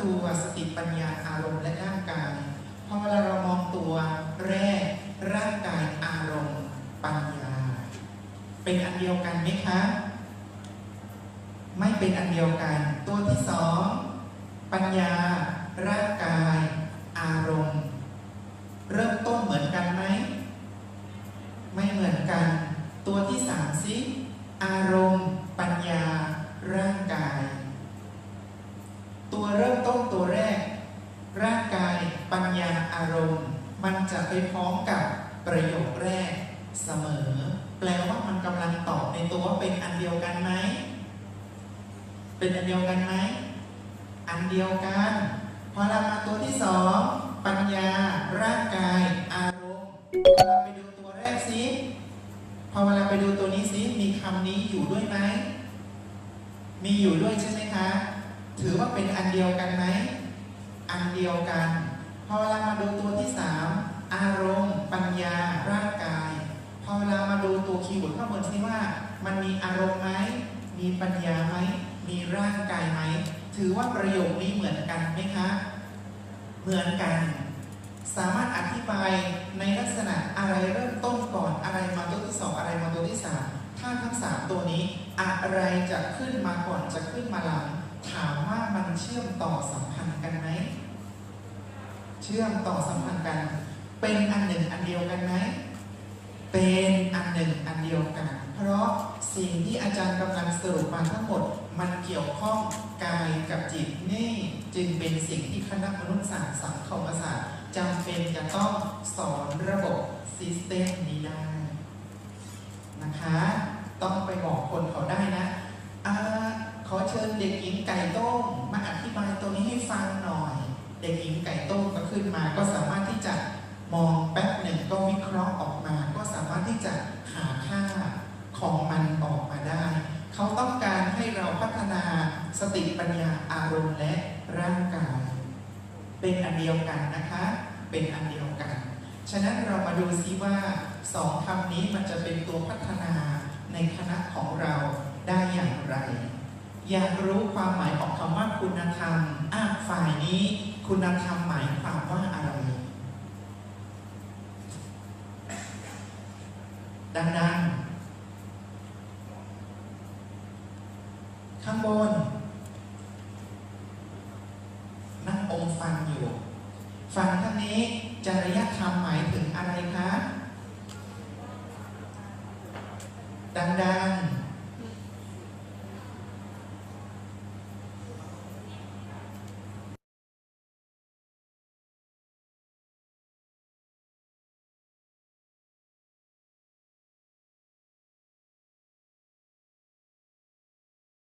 ตัวสติปัญญาอารมณ์และร่างกายพอเวลาเรามองตัวแรกร่างกายอารมณ์ปัญญา เป็นอันเดียวกันไหมคะ ไม่เป็นอันเดียวกัน ตัวที่สองปัญญา ร่างกาย อารมณ์ เริ่มต้นเหมือนกันไหมไม่เหมือนกัน ตัวที่สามสิอารมณ์ ปัญญา ร่างกาย ตัวเริ่มต้นตัวแรก ร่างกาย ปัญญาอารมณ์ มัน จะไปพร้อมกับประโยคแรกเสมอ แปลว่ามันกำลังตอบในตัวว่าเป็นอันเดียวกันไหม เป็นอันเดียวกันไหม อันเดียวกันพอเรามาตัวที่สองปัญญา ร่างกาย อารมณ์เราไปดูตัวแรกสิพอเวลาไปดูตัวนี้สิมีคำนี้อยู่ด้วยไหมมีอยู่ด้วยใช่ไหมคะ ถือว่าเป็นอันเดียวกันไหม อันเดียวกัน พอเวลามาดูตัวที่สาม อารมณ์ ปัญญา ร่างกาย พอเวลามาดูตัวคีย์เวิร์ดข้างบนสิว่า มันมีอารมณ์ไหม มีปัญญาไหม มีร่างกายไหม ถือว่าประโยคนี้เหมือนกันไหมคะ เหมือนกัน สามารถอธิบายในลักษณะอะไรเริ่มต้นก่อนอะไรมาตัวที่สองอะไรมาตัวที่สามถ้าทั้งสามตัวนี้ อะไรจะขึ้นมาก่อนจะขึ้นมาหลัง ถามว่ามันเชื่อมต่อสัมพันธ์กันไหม เชื่อมต่อสัมพันธ์กัน เป็นอันหนึ่งอันเดียวกันไหม เป็นอันหนึ่งอันเดียวกัน เพราะสิ่งที่อาจารย์กำลังสรุปมาทั้งหมด มันเกี่ยวข้องกายกับจิตนี่จึงเป็นสิ่งที่คณะมนุษยศาสตร์สังคมศาสตร์จำเป็นจะต้องสอนระบบซิสเต็มนี้ได้นะคะ ต้องไปบอกคนเขาได้นะอขอเชิญเด็กหญิงไก่ต้มมาอธิบายตัวนี้ให้ฟังหน่อย เด็กหญิงไก่ต้มก็ขึ้นมาก็สามารถที่จะ มองแป๊บหนึ่งก็วิเคราะห์ออกมา ก็สามารถที่จะหาค่าของมันออกมาได้ เขาต้องการให้เราพัฒนาสติปัญญาอารมณ์และร่างกาย เป็นอันเดียวกันนะคะ เป็นอันเดียวกัน ฉะนั้นเรามาดูซิว่าสองคำนี้มันจะเป็นตัวพัฒนาในคณะของเราได้อย่างไร อยากรู้ความหมายของคำว่าคุณธรรมอะฝ่ายนี้ คุณธรรมหมายความว่าอะไร ดังๆ ข้างบน นั่งองค์ฟังอยู่ ฟังท่านนี้จริยธรรมหมายถึงอะไรคะ ดังๆ